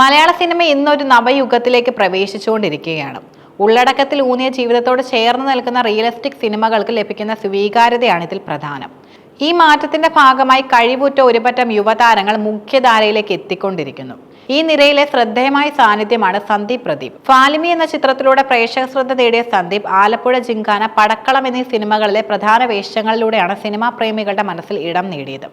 മലയാള cinema ഇന്നൊരു നവയുഗത്തിലേക്ക് പ്രവേശിച്ചുകൊണ്ടിരിക്കുകയാണ്. ഉള്ളടക്കത്തിൽ ഊന്നിയ ജീവിതത്തോട് ചേർന്ന് നിൽക്കുന്ന റിയലിസ്റ്റിക് സിനിമകൾക്ക് ലഭിക്കുന്ന സ്വീകാര്യതയാണ് ഇതിൽ പ്രധാനം. ഈ മാറ്റത്തിന്റെ ഭാഗമായി കഴിവുറ്റ ഒരുപറ്റം യുവതാരങ്ങൾ മുഖ്യധാരയിലേക്ക് എത്തിക്കൊണ്ടിരിക്കുന്നു. ഈ നിരയിലെ ശ്രദ്ധേയമായ സാന്നിധ്യമാണ് സന്ദീപ് പ്രദീപ്. ഫാലിമി എന്ന ചിത്രത്തിലൂടെ പ്രേക്ഷക ശ്രദ്ധ നേടിയ സന്ദീപ് ആലപ്പുഴ ജിങ്കാന പടക്കളം എന്നീ സിനിമകളിലെ പ്രധാന വേഷങ്ങളിലൂടെയാണ് സിനിമാ പ്രേമികളുടെ മനസ്സിൽ ഇടം നേടിയത്.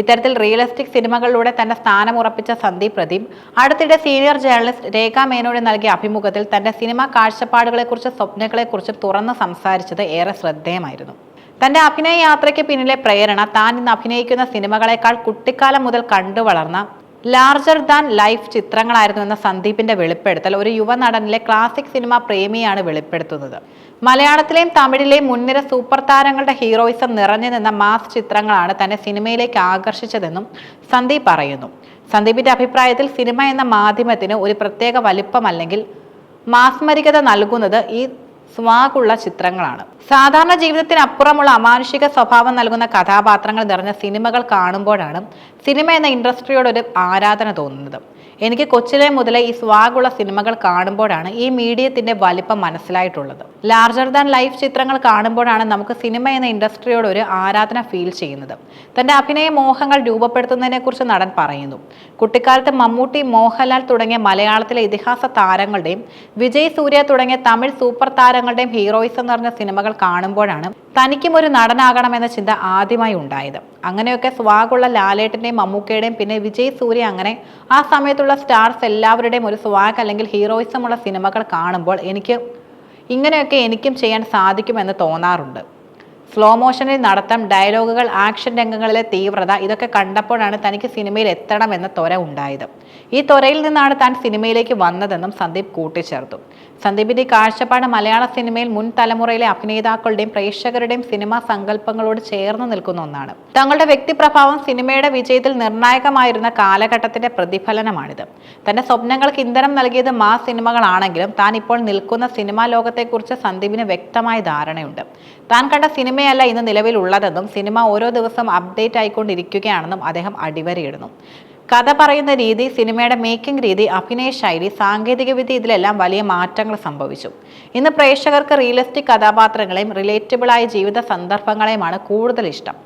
ഇത്തരത്തിൽ റിയലിസ്റ്റിക് സിനിമകളിലൂടെ തന്റെ സ്ഥാനം ഉറപ്പിച്ച സന്ദീപ് പ്രദീപ് അടുത്തിടെ സീനിയർ ജേർണലിസ്റ്റ് രേഖ മേനോട് നൽകിയ അഭിമുഖത്തിൽ തന്റെ സിനിമാ കാഴ്ചപ്പാടുകളെക്കുറിച്ചും സ്വപ്നങ്ങളെക്കുറിച്ചും തുറന്ന് സംസാരിച്ചത് ഏറെ ശ്രദ്ധേയമായിരുന്നു. തന്റെ അഭിനയ യാത്രയ്ക്ക് പിന്നിലെ പ്രേരണ താൻ ഇന്ന് അഭിനയിക്കുന്ന സിനിമകളെക്കാൾ കുട്ടിക്കാലം മുതൽ കണ്ടു വളർന്ന ലാർജർ ദാൻ ലൈഫ് ചിത്രങ്ങളായിരുന്നു എന്ന സന്ദീപിന്റെ വെളിപ്പെടുത്തൽ. ഒരു യുവ യുവനടനിലെ ക്ലാസിക് സിനിമ പ്രേമിയാണ് വെളിപ്പെടുത്തുന്നത്. മലയാളത്തിലെയും തമിഴിലെയും മുൻനിര സൂപ്പർ താരങ്ങളുടെ ഹീറോയിസം നിറഞ്ഞു നിന്ന മാസ് ചിത്രങ്ങളാണ് തന്നെ സിനിമയിലേക്ക് ആകർഷിച്ചതെന്നും സന്ദീപ് പറയുന്നു. സന്ദീപിന്റെ അഭിപ്രായത്തിൽ സിനിമ എന്ന മാധ്യമത്തിന് ഒരു പ്രത്യേക വലിപ്പം അല്ലെങ്കിൽ മാസ്മരികത നൽകുന്നത് ഈ സ്വാഗുള്ള ചിത്രങ്ങളാണ്. സാധാരണ ജീവിതത്തിനപ്പുറമുള്ള അമാനുഷിക സ്വഭാവം നൽകുന്ന കഥാപാത്രങ്ങൾ നിറഞ്ഞ സിനിമകൾ കാണുമ്പോഴാണ് സിനിമ എന്ന ഇൻഡസ്ട്രിയോടൊരു ആരാധന തോന്നുന്നത്. എനിക്ക് കൊച്ചിലെ മുതലേ ഈ സ്വാഗുള്ള സിനിമകൾ കാണുമ്പോഴാണ് ഈ മീഡിയത്തിന്റെ വലിപ്പം മനസ്സിലായിട്ടുള്ളത്. ലാർജർ ദാൻ ലൈഫ് ചിത്രങ്ങൾ കാണുമ്പോഴാണ് നമുക്ക് സിനിമ എന്ന ഇൻഡസ്ട്രിയോട് ഒരു ആരാധന ഫീൽ ചെയ്യുന്നത്. തന്റെ അഭിനയ മോഹങ്ങൾ രൂപപ്പെടുത്തുന്നതിനെക്കുറിച്ച് നടൻ പറയുന്നു. കുട്ടിക്കാലത്ത് മമ്മൂട്ടി മോഹൻലാൽ തുടങ്ങിയ മലയാളത്തിലെ ഇതിഹാസ താരങ്ങളുടെയും വിജയ് സൂര്യ തുടങ്ങിയ തമിഴ് സൂപ്പർ താരങ്ങളുടെയും ഹീറോയിസം നിറഞ്ഞ സിനിമകൾ കാണുമ്പോഴാണ് തനിക്കും ഒരു നടനാകണമെന്ന ചിന്ത ആദ്യമായി ഉണ്ടായത്. അങ്ങനെയൊക്കെ സ്വാഗുള്ള ലാലേട്ടന്റെയും മമ്മൂക്കയുടെയും പിന്നെ വിജയ് സൂര്യ അങ്ങനെ ആ സമയത്തുള്ള സ്റ്റാർസ് എല്ലാവരുടെയും ഒരു സ്വാഗ് അല്ലെങ്കിൽ ഹീറോയിസമുള്ള സിനിമകൾ കാണുമ്പോൾ എനിക്ക് ഇങ്ങനെയൊക്കെ എനിക്കും ചെയ്യാൻ സാധിക്കുമെന്ന് തോന്നാറുണ്ട്. സ്ലോ മോഷനിൽ നടത്തം ഡയലോഗുകൾ ആക്ഷൻ രംഗങ്ങളിലെ തീവ്രത ഇതൊക്കെ കണ്ടപ്പോഴാണ് തനിക്ക് സിനിമയിൽ എത്തണമെന്ന ത്വര ഉണ്ടായത്. ഈ ത്വരയിൽ നിന്നാണ് താൻ സിനിമയിലേക്ക് വന്നതെന്നും സന്ദീപ് കൂട്ടിച്ചേർത്തു. സന്ദീപിന്റെ ഈ കാഴ്ചപ്പാട് മലയാള സിനിമയിൽ മുൻ തലമുറയിലെ അഭിനേതാക്കളുടെയും പ്രേക്ഷകരുടെയും സിനിമാ സങ്കല്പങ്ങളോട് ചേർന്ന് നിൽക്കുന്ന ഒന്നാണ്. തങ്ങളുടെ വ്യക്തിപ്രഭാവം സിനിമയുടെ വിജയത്തിൽ നിർണായകമായിരുന്ന കാലഘട്ടത്തിന്റെ പ്രതിഫലനമാണിത്. തന്റെ സ്വപ്നങ്ങൾക്ക് ഇന്ധനം നൽകിയത് മാ സിനിമകളാണെങ്കിലും താൻ ഇപ്പോൾ നിൽക്കുന്ന സിനിമാ ലോകത്തെക്കുറിച്ച് സന്ദീപിന് വ്യക്തമായ ധാരണയുണ്ട്. താൻ കണ്ട സിനിമയല്ല ഇന്ന് നിലവിലുള്ളതെന്നും സിനിമ ഓരോ ദിവസം അപ്ഡേറ്റ് ആയിക്കൊണ്ടിരിക്കുകയാണെന്നും അദ്ദേഹം അടിവരയിടുന്നു. കഥ പറയുന്ന രീതി സിനിമയുടെ മേക്കിംഗ് രീതി അഭിനയ ശൈലി സാങ്കേതികവിദ്യ ഇതിലെല്ലാം വലിയ മാറ്റങ്ങൾ സംഭവിച്ചു. ഇന്ന് പ്രേക്ഷകർക്ക് റിയലിസ്റ്റിക് കഥാപാത്രങ്ങളെയും റിലേറ്റബിളായ ജീവിത സന്ദർഭങ്ങളെയുമാണ് കൂടുതൽ ഇഷ്ടം.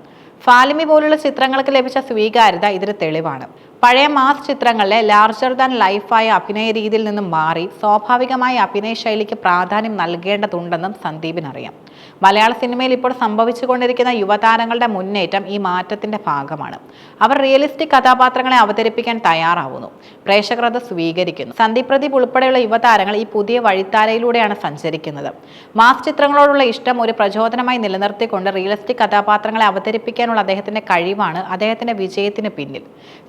ഫാലിമി പോലുള്ള ചിത്രങ്ങൾക്ക് ലഭിച്ച സ്വീകാര്യത ഇതിന് തെളിവാണ്. പഴയ മാസ് ചിത്രങ്ങളിലെ ലാർജർ ദാൻ ലൈഫായ അഭിനയ രീതിയിൽ നിന്നും മാറി സ്വാഭാവികമായ അഭിനയ ശൈലിക്ക് പ്രാധാന്യം നൽകേണ്ടതുണ്ടെന്നും സന്ദീപിനറിയാം. മലയാള സിനിമയിൽ ഇപ്പോൾ സംഭവിച്ചുകൊണ്ടിരിക്കുന്ന യുവതാരങ്ങളുടെ മുന്നേറ്റം ഈ മാറ്റത്തിന്റെ ഭാഗമാണ്. അവർ റിയലിസ്റ്റിക് കഥാപാത്രങ്ങളെ അവതരിപ്പിക്കാൻ തയ്യാറാവുന്നു. പ്രേക്ഷകർ അത് സ്വീകരിക്കുന്നു. സന്ദീപ് പ്രദീപ് ഉൾപ്പെടെയുള്ള യുവതാരങ്ങൾ ഈ പുതിയ വഴിത്താരയിലൂടെയാണ് സഞ്ചരിക്കുന്നത്. മാസ് ചിത്രങ്ങളോടുള്ള ഇഷ്ടം ഒരു പ്രചോദനമായി നിലനിർത്തിക്കൊണ്ട് റിയലിസ്റ്റിക് കഥാപാത്രങ്ങളെ അവതരിപ്പിക്കാനുള്ള അദ്ദേഹത്തിന്റെ കഴിവാണ് അദ്ദേഹത്തിന്റെ വിജയത്തിന് പിന്നിൽ.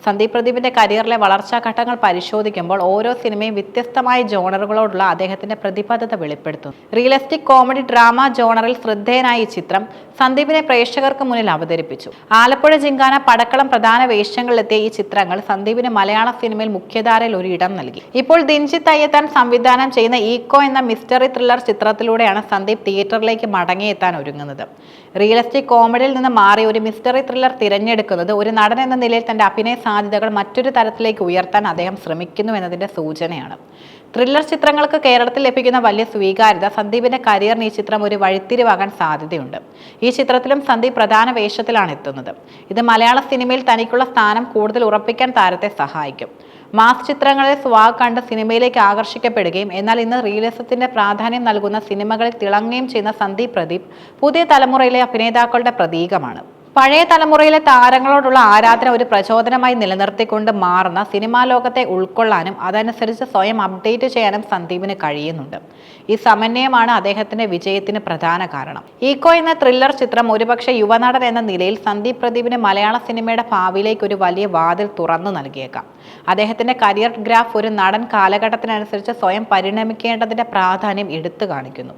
സന്ദീപ് പ്രദീപിന്റെ കരിയറിലെ വളർച്ചാ ഘട്ടങ്ങൾ പരിശോധിക്കുമ്പോൾ ഓരോ സിനിമയും വ്യത്യസ്തമായ ജോണറുകളോടുള്ള അദ്ദേഹത്തിന്റെ പ്രതിബദ്ധത വെളിപ്പെടുത്തുന്നു. റിയലിസ്റ്റിക് കോമഡി ഡ്രാമ ജോണറിൽ ശ്രദ്ധേയനായ ഈ ചിത്രം സന്ദീപിനെ പ്രേക്ഷകർക്ക് മുന്നിൽ അവതരിപ്പിച്ചു. ആലപ്പുഴ ജിങ്കാന പടക്കളം പ്രധാന വേഷങ്ങളിലെത്തിയ ഈ ചിത്രങ്ങൾ സന്ദീപിന് മലയാള സിനിമയിൽ മുഖ്യധാരയിൽ ഒരു ഇടം നൽകി. ഇപ്പോൾ ദിൻജിത്ത് അയ്യത്താൻ സംവിധാനം ചെയ്യുന്ന ഈക്കോ എന്ന മിസ്റ്ററി ത്രില്ലർ ചിത്രത്തിലൂടെയാണ് സന്ദീപ് തിയേറ്ററിലേക്ക് മടങ്ങിയെത്താൻ ഒരുങ്ങുന്നത്. റിയലിസ്റ്റിക് കോമഡിയിൽ നിന്ന് മാറി ഒരു മിസ്റ്ററി ത്രില്ലർ തിരഞ്ഞെടുക്കുന്നത് ഒരു നടൻ എന്ന നിലയിൽ തന്റെ അഭിനയ സാധ്യതകൾ മറ്റൊരു തരത്തിലേക്ക് ഉയർത്താൻ അദ്ദേഹം ശ്രമിക്കുന്നു എന്നതിന്റെ സൂചനയാണ്. ത്രില്ലർ ചിത്രങ്ങൾക്ക് കേരളത്തിൽ ലഭിക്കുന്ന വലിയ സ്വീകാര്യത സന്ദീപിന്റെ കരിയറിന് ഈ ചിത്രം ഒരു വഴിത്തിരിവാകാൻ സാധ്യതയുണ്ട്. ഈ ചിത്രത്തിലും സന്ദീപ് പ്രധാന വേഷത്തിലാണ് എത്തുന്നത്. ഇത് മലയാള സിനിമയിൽ തനിക്കുള്ള സ്ഥാനം കൂടുതൽ ഉറപ്പിക്കാൻ താരത്തെ സഹായിക്കും. മാസ് ചിത്രങ്ങളെ സ്വാഗ് കണ്ട് സിനിമയിലേക്ക് ആകർഷിക്കപ്പെടുകയും എന്നാൽ ഇന്ന് റിയലിസത്തിന്റെ പ്രാധാന്യം നൽകുന്ന സിനിമകളിൽ തിളങ്ങുകയും ചെയ്യുന്ന സന്ദീപ് പ്രദീപ് പുതിയ തലമുറയിലെ അഭിനേതാക്കളുടെ പ്രതീകമാണ്. പഴയ തലമുറയിലെ താരങ്ങളോടുള്ള ആരാധന ഒരു പ്രചോദനമായി നിലനിർത്തിക്കൊണ്ട് മാറുന്ന സിനിമാ ലോകത്തെ ഉൾക്കൊള്ളാനും അതനുസരിച്ച് സ്വയം അപ്ഡേറ്റ് ചെയ്യാനും സന്ദീപിന് കഴിയുന്നുണ്ട്. ഈ സമന്വയമാണ് അദ്ദേഹത്തിന്റെ വിജയത്തിന് പ്രധാന കാരണം. ഈക്കോ എന്ന ത്രില്ലർ ചിത്രം ഒരുപക്ഷെ യുവനടൻ എന്ന നിലയിൽ സന്ദീപ് പ്രദീപിന് മലയാള സിനിമയുടെ ഭാവിയിലേക്ക് ഒരു വലിയ വാതിൽ തുറന്നു നൽകിയേക്കാം. അദ്ദേഹത്തിന്റെ കരിയർ ഗ്രാഫ് ഒരു നടൻ കാലഘട്ടത്തിനനുസരിച്ച് സ്വയം പരിണമിക്കേണ്ടതിന്റെ പ്രാധാന്യം എടുത്തു കാണിക്കുന്നു.